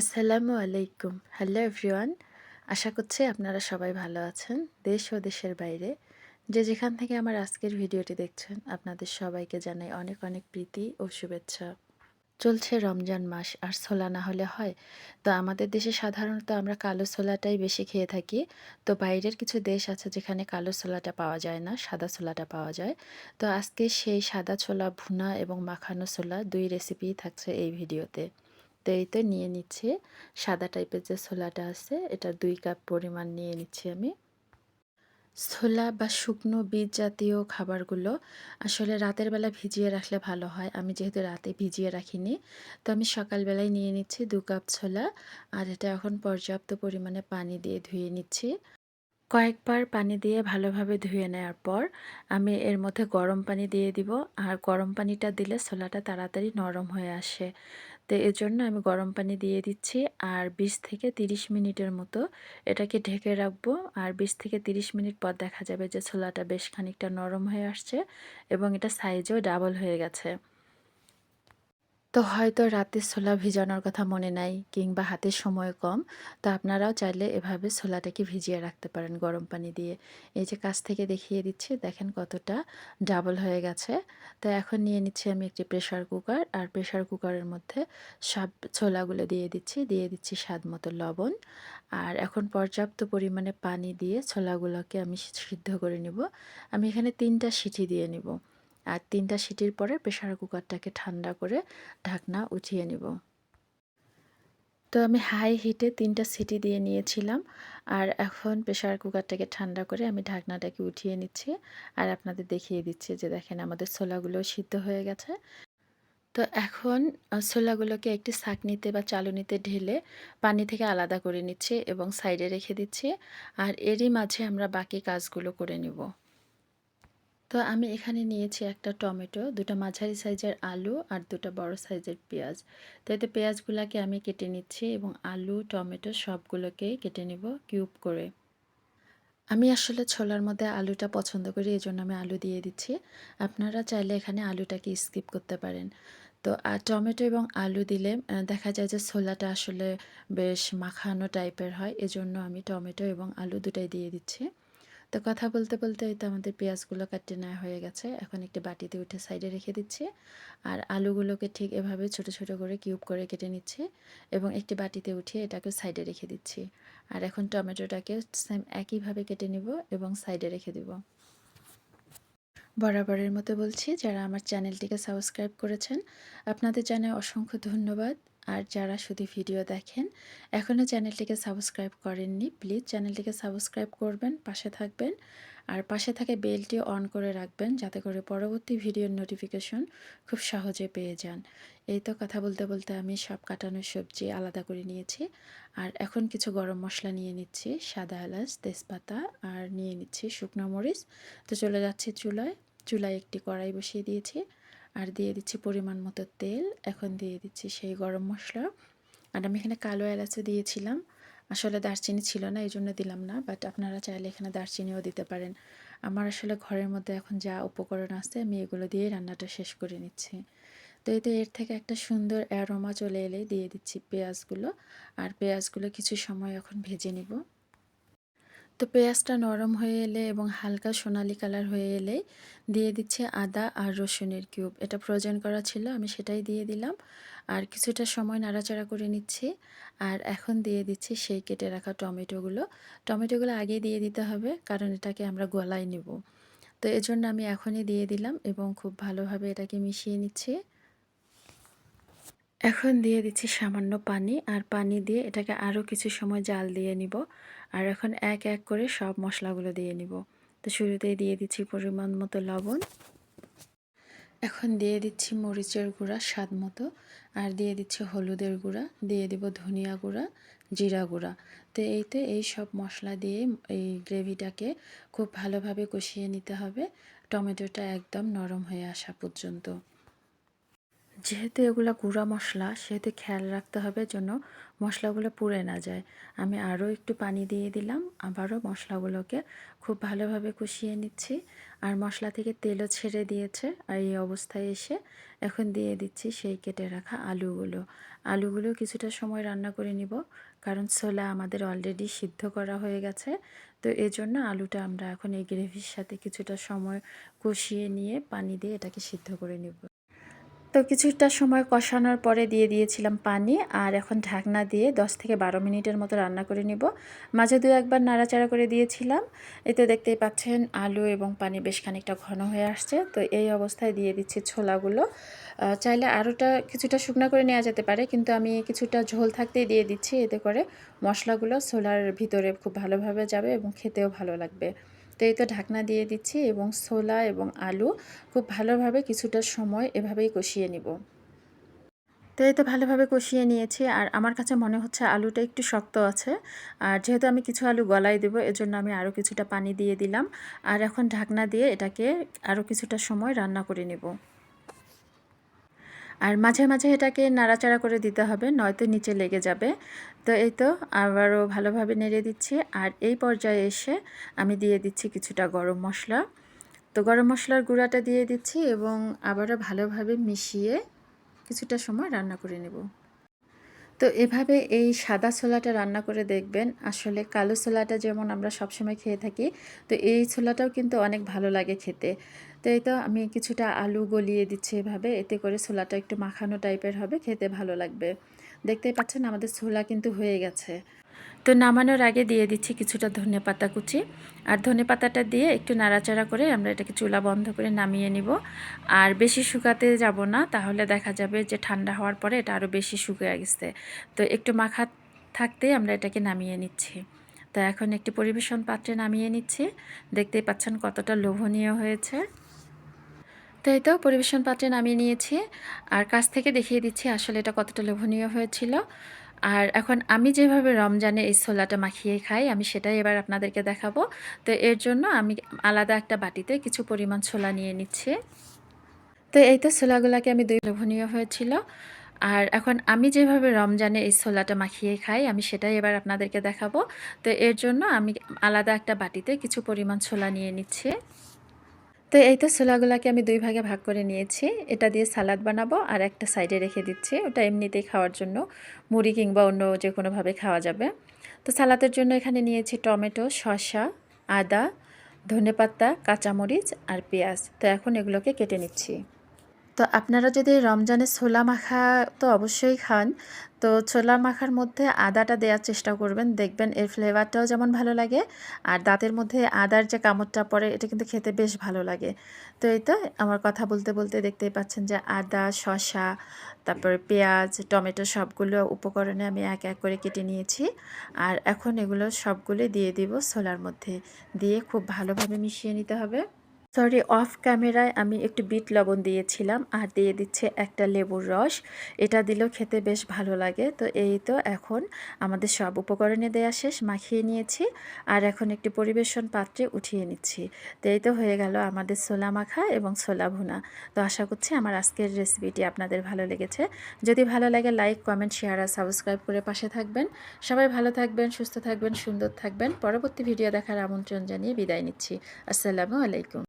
আসসালামু আলাইকুম। Hello everyone, আশা করছি আপনারা সবাই ভালো আছেন, দেশ ও দেশের বাইরে। যে যেখান থেকে আমার আজকের ভিডিওটি দেখছেন, আপনাদের সবাইকে জানাই অনেক অনেক প্রীতি ও শুভেচ্ছা। চলছে রমজান মাস, আর ছোলা না হলে হয়? তো আমাদের দেশে সাধারণত আমরা কালো ছোলাটাই বেশি খেয়ে থাকি। তো বাইরের কিছু দেশ আছে যেখানে কালো ছোলাটা পাওয়া যায় না, সাদা ছোলাটা পাওয়া যায়। তো আজকে সেই সাদা ছোলা, ভুনা এবং মাখানো ছোলা দুই রেসিপিই থাকছে এই ভিডিওতে। তো নিয়ে নিচ্ছি। সাদা টাইপের যে ছোলাটা আছে, এটা দুই কাপ পরিমাণ নিয়ে নিচ্ছি আমি। ছোলা বা শুকনো বীজ জাতীয় খাবারগুলো আসলে রাতের বেলা ভিজিয়ে রাখলে ভালো হয়। আমি যেহেতু রাতে ভিজিয়ে রাখিনি, তো আমি সকালবেলায় নিয়ে নিচ্ছি দু কাপ ছোলা। আর এটা এখন পর্যাপ্ত পরিমাণে পানি দিয়ে ধুয়ে নিচ্ছি। কয়েকবার পানি দিয়ে ভালোভাবে ধুয়ে নেওয়ার পর আমি এর মধ্যে গরম পানি দিয়ে দিব। আর গরম পানিটা দিলে ছোলাটা তাড়াতাড়ি নরম হয়ে আসে। তো এর জন্য আমি গরম পানি দিয়ে দিচ্ছি। আর ২০ থেকে ৩০ মিনিটের মতো এটাকে ঢেকে রাখব। আর ২০ থেকে ৩০ মিনিট পর দেখা যাবে যে ছোলাটা বেশ খানিকটা নরম হয়ে আসছে এবং এটা সাইজও ডাবল হয়ে গেছে। তো হয়তো রাতে ছোলা ভিজানোর কথা মনে নাই কিংবা হাতে সময় কম, তো আপনারাও চাইলে এভাবে ছোলাটাকে ভিজিয়ে রাখতে পারেন গরম পানি দিয়ে। এই যে কাছ থেকে দেখিয়ে দিচ্ছি, দেখেন কতটা ডাবল হয়ে গেছে। তো এখন নিয়ে নিচ্ছি আমি একটি প্রেশার কুকার আর প্রেশার কুকারের মধ্যে সব ছোলাগুলো দিয়ে দিচ্ছি দিয়ে দিচ্ছি স্বাদ মতো লবণ। আর এখন পর্যাপ্ত পরিমাণে পানি দিয়ে ছোলাগুলোকে আমি সিদ্ধ করে নিব। আমি এখানে তিনটা সিটি দিয়ে নিব। আর তিনটা সিটির পরে প্রেশার কুকারটাকে ঠান্ডা করে ঢাকনা উঠিয়ে নিব। তো আমি হাই হিটে তিনটা সিটি দিয়ে নিয়েছিলাম আর এখন প্রেশার কুকারটাকে ঠান্ডা করে আমি ঢাকনাটাকে উঠিয়ে নিচ্ছি আর আপনাদের দেখিয়ে দিচ্ছি যে দেখেন আমাদের ছোলাগুলো সিদ্ধ হয়ে গেছে। তো এখন ছোলাগুলোকে একটি ছাঁকনিতে বা চালুনিতে ঢেলে পানি থেকে আলাদা করে নিচ্ছি এবং সাইডে রেখে দিচ্ছি আর এরই মাঝে আমরা বাকি কাজগুলো করে নিব। তো আমি এখানে নিয়েছি একটা টমেটো, দুটা মাঝারি সাইজের আলু আর দুটো বড় সাইজের পেঁয়াজ। তো এতে পেঁয়াজগুলোকে আমি কেটে নিচ্ছি এবং আলু, টমেটো সবগুলোকেই কেটে নিব কিউব করে। আমি আসলে ছোলার মধ্যে আলুটা পছন্দ করি এই জন্য আমি আলু দিয়ে দিচ্ছি। আপনারা চাইলে এখানে আলুটাকে স্কিপ করতে পারেন। তো, আর টমেটো এবং আলু দিলে দেখা যায় যে ছোলাটা আসলে বেশ মাখানো টাইপের হয়, এজন্য আমি টমেটো এবং আলু দুটাই দিয়ে দিচ্ছি। তো কথা বলতে বলতে তো আমাদের পেঁয়াজগুলো কাটতে নেওয়া হয়ে গেছে। এখন একটি বাটিতে উঠে সাইডে রেখে দিচ্ছি। আর আলুগুলোকে ঠিক এভাবে ছোট ছোট করে কিউব করে কেটে নিচ্ছি এবং একটি বাটিতে উঠিয়ে এটাকে সাইডে রেখে দিচ্ছি। আর এখন টমেটোটাকে সেম একইভাবে কেটে নিব এবং সাইডে রেখে দিব। বরাবরের মতো বলছি, যারা আমার চ্যানেলটিকে সাবস্ক্রাইব করেছেন, আপনাদের জানায় অসংখ্য ধন্যবাদ। আর যারা শুধু ভিডিও দেখেন এখনও চ্যানেলটিকে সাবস্ক্রাইব করেননি, প্লিজ চ্যানেলটিকে সাবস্ক্রাইব করবেন, পাশে থাকবেন। আর পাশে থাকে বেলটি অন করে রাখবেন, যাতে করে পরবর্তী ভিডিওর নোটিফিকেশন খুব সহজে পেয়ে যান। এই তো কথা বলতে বলতে আমি সব কাটানো সবজি আলাদা করে নিয়েছি। আর এখন কিছু গরম মশলা নিয়ে নিচ্ছি, সাদা এলাচ, তেজপাতা, আর নিয়ে নিচ্ছি শুকনো মরিচ। তো চলে যাচ্ছি চুলায়। চুলায় একটি কড়াই বসিয়ে দিয়েছি। আর দিয়ে দিচ্ছি পরিমাণ মতো তেল। এখন দিয়ে দিচ্ছি সেই গরম মশলা। আর আমি এখানে কালো এলাচও দিয়েছিলাম। আসলে দারচিনি ছিল না, এই জন্য দিলাম না বাট আপনারা চাইলে এখানে দারচিনিও দিতে পারেন। আমার আসলে ঘরের মধ্যে এখন যা উপকরণ আছে, আমি এগুলো দিয়ে রান্নাটা শেষ করে নিচ্ছি। তো এতে এর থেকে একটা সুন্দর অ্যারোমা চলে এলে দিয়ে দিচ্ছি পেঁয়াজগুলো। আর পেঁয়াজগুলো কিছু সময় এখন ভেজে নিব। তো পেঁয়াজটা নরম হয়ে এলে এবং হালকা সোনালি কালার হয়ে এলে দিয়ে দিচ্ছে আদা আর রসুনের কিউব। এটা ফ্রোজেন করা ছিল, আমি সেটাই দিয়ে দিলাম। আর কিছুটা সময় নাড়াচাড়া করে নিচ্ছি। আর এখন দিয়ে দিচ্ছি সেই কেটে রাখা টমেটোগুলো। টমেটোগুলো আগে দিয়ে দিতে হবে, কারণ এটাকে আমরা গলায় নেব। তো এজন্য আমি এখনই দিয়ে দিলাম এবং খুব ভালোভাবে এটাকে মিশিয়ে নিচ্ছি। এখন দিয়ে দিচ্ছি সামান্য পানি, আর পানি দিয়ে এটাকে আরও কিছু সময় জাল দিয়ে নিব। আর এখন এক এক করে সব মশলাগুলো দিয়ে নিব। তো শুরুতেই দিয়ে দিচ্ছি পরিমাণ মতো লবণ। এখন দিয়ে দিচ্ছি মরিচের গুঁড়া স্বাদ মতো। আর দিয়ে দিচ্ছি হলুদের গুঁড়া, দিয়ে দিব ধনিয়া গুঁড়া, জিরা গুঁড়া। তো এইতে এই সব মশলা দিয়ে এই গ্রেভিটাকে খুব ভালোভাবে কষিয়ে নিতে হবে। টমেটোটা একদম নরম হয়ে আসা পর্যন্ত। যেহেতু এগুলো গুঁড়া মশলা, সেহেতু খেয়াল রাখতে হবে যেন মশলাগুলো পুড়ে না যায়। আমি আরও একটু পানি দিয়ে দিলাম, আবারও মশলাগুলোকে খুব ভালোভাবে কষিয়ে নিচ্ছি। আর মশলা থেকে তেলও ছেড়ে দিয়েছে, আর এই অবস্থায় এসে এখন দিয়ে দিচ্ছি সেই কেটে রাখা আলুগুলো। আলুগুলো কিছুটা সময় রান্না করে নিব, কারণ ছোলা আমাদের অলরেডি সিদ্ধ করা হয়ে গেছে। তো এজন্য আলুটা আমরা এখন এই গ্রেভির সাথে কিছুটা সময় কষিয়ে নিয়ে পানি দিয়ে এটাকে সিদ্ধ করে নেব। তো কিছুটা সময় কষানোর পরে দিয়ে দিয়েছিলাম পানি আর এখন ঢাকনা দিয়ে 10 থেকে বারো মিনিটের মতো রান্না করে নিব। মাঝে দু একবার নাড়াচাড়া করে দিয়েছিলাম। এতে দেখতেই পাচ্ছেন আলু এবং পানি বেশ খানিকটা ঘন হয়ে আসছে। তো এই অবস্থায় দিয়ে দিচ্ছি ছোলাগুলো। চাইলে আরোটা কিছুটা শুকনো করে নেওয়া যেতে পারে, কিন্তু আমি কিছুটা ঝোল থাকতেই দিয়ে দিচ্ছি। এতে করে মশলাগুলো ছোলার ভিতরে খুব ভালোভাবে যাবে এবং খেতেও ভালো লাগবে। তো এই তো ঢাকনা দিয়ে দিচ্ছি এবং ছোলা এবং আলু খুব ভালোভাবে কিছুটা সময় এভাবেই কষিয়ে নিব। তো এই তো ভালোভাবে কষিয়ে নিয়েছি আর আমার কাছে মনে হচ্ছে আলুটা একটু শক্ত আছে। আর যেহেতু আমি কিছু আলু গলায় দেবো, এজন্য আমি আরও কিছুটা পানি দিয়ে দিলাম। আর এখন ঢাকনা দিয়ে এটাকে আরও কিছুটা সময় রান্না করে নেব। আর মাঝে মাঝে এটাকে নাড়াচাড়া করে দিতে হবে, নয়তো নিচে লেগে যাবে। তো এই তো, আবারও ভালোভাবে নেড়ে দিচ্ছি। আর এই পর্যায়ে এসে আমি দিয়ে দিচ্ছি কিছুটা গরম মশলা। তো গরম মশলার গুঁড়াটা দিয়ে দিচ্ছি এবং আবারও ভালোভাবে মিশিয়ে কিছুটা সময় রান্না করে নেব। তো এভাবে এই সাদা ছোলাটা রান্না করে দেখবেন। আসলে কালো ছোলাটা যেমন আমরা সবসময় খেয়ে থাকি, তো এই ছোলাটাও কিন্তু অনেক ভালো লাগে খেতে। তো এই তো আমি কিছুটা আলু গলিয়ে দিচ্ছি এভাবে, এতে করে ছোলাটা একটু মাখানো টাইপের হবে, খেতে ভালো লাগবে। দেখতেই পাচ্ছেন আমাদের ছোলা কিন্তু হয়ে গেছে। তো নামানোর আগে দিয়ে দিচ্ছি কিছুটা ধনে পাতা কুচি। আর ধনে পাতাটা দিয়ে একটু নাড়াচাড়া করে আমরা এটাকে চুলা বন্ধ করে নামিয়ে নিব। আর বেশি শুকাতে যাব না, তাহলে দেখা যাবে যে ঠান্ডা হওয়ার পরে এটা আরও বেশি শুকিয়ে গেছে। তো একটু মাখা থাকতেই আমরা এটাকে নামিয়ে নিচ্ছি। তো এখন একটি পরিবেশন পাত্রে নামিয়ে নিচ্ছি। দেখতেই পাচ্ছেন কতটা লোভনীয় হয়েছে। তো এই তো পরিবেশন পাত্রে নামিয়ে নিয়েছি। আর কাছ থেকে দেখিয়ে দিচ্ছি আসলে এটা কতটা লোভনীয় হয়েছিল। আর এখন আমি যেভাবে রমজানে এই ছোলাটা মাখিয়ে খাই, আমি সেটাই এবার আপনাদেরকে দেখাবো। তো এর জন্য আমি আলাদা একটা বাটিতে কিছু পরিমাণ ছোলা নিয়ে নিচ্ছি। তো এই তো ছোলাগুলোকে আমি দুই লোভনীয় হয়েছিল। আর এখন আমি যেভাবে রমজানে এই ছোলাটা মাখিয়ে খাই, আমি সেটাই এবার আপনাদেরকে দেখাবো। তো এর জন্য আমি আলাদা একটা বাটিতে কিছু পরিমাণ ছোলা নিয়ে নিচ্ছি। তো এই তো ছোলাগুলোকে আমি দুই ভাগে ভাগ করে নিয়েছি। এটা দিয়ে সালাদ বানাবো আর একটা সাইডে রেখে দিচ্ছি। ওটা এমনিতেই খাওয়ার জন্য, মুড়ি কিংবা অন্য যে কোনোভাবে খাওয়া যাবে। তো সালাদের জন্য এখানে নিয়েছি টমেটো, শসা, আদা, ধনেপাতা, কাঁচামরিচ আর পেঁয়াজ। তো এখন এগুলোকে কেটে নিচ্ছি। তো আপনারা যদি রমজানে ছোলা মাখা তো অবশ্যই খান। তো ছোলা মাখার মধ্যে আদাটা দেওয়ার চেষ্টা করবেন। দেখবেন এর ফ্লেভারটাও যেমন ভালো লাগে, আর দাঁতের মধ্যে আদার যে কামড়টা পড়ে, এটা কিন্তু খেতে বেশ ভালো লাগে। তো এই তো আমার কথা বলতে বলতে দেখতেই পাচ্ছেন যে আদা শশা তারপরে পেঁয়াজ, টমেটো সবগুলো উপকরণে আমি এক এক করে কেটে নিয়েছি। আর এখন এগুলো সবগুলো দিয়ে দিব ছোলার মধ্যে। দিয়ে খুব ভালোভাবে মিশিয়ে নিতে হবে। সরি, অফ ক্যামেরায় আমি একটু বিট লবণ দিয়েছিলাম আর দিয়ে দিচ্ছে একটা লেবুর রস। এটা দিলেও খেতে বেশ ভালো লাগে। তো এই তো এখন আমাদের সব উপকরণে দেয়া শেষ, মাখিয়ে নিয়েছি আর এখন একটি পরিবেশন পাত্রে উঠিয়ে নিচ্ছি। তো এই তো হয়ে গেল আমাদের ছোলা মাখা এবং ছোলা ভুনা। তো আশা করছি আমার আজকের রেসিপিটি আপনাদের ভালো লেগেছে। যদি ভালো লাগে, লাইক, কমেন্ট, শেয়ার আর সাবস্ক্রাইব করে পাশে থাকবেন। সবাই ভালো থাকবেন, সুস্থ থাকবেন, সুন্দর থাকবেন। পরবর্তী ভিডিও দেখার আমন্ত্রণ জানিয়ে বিদায় নিচ্ছি। আসসালামু আলাইকুম।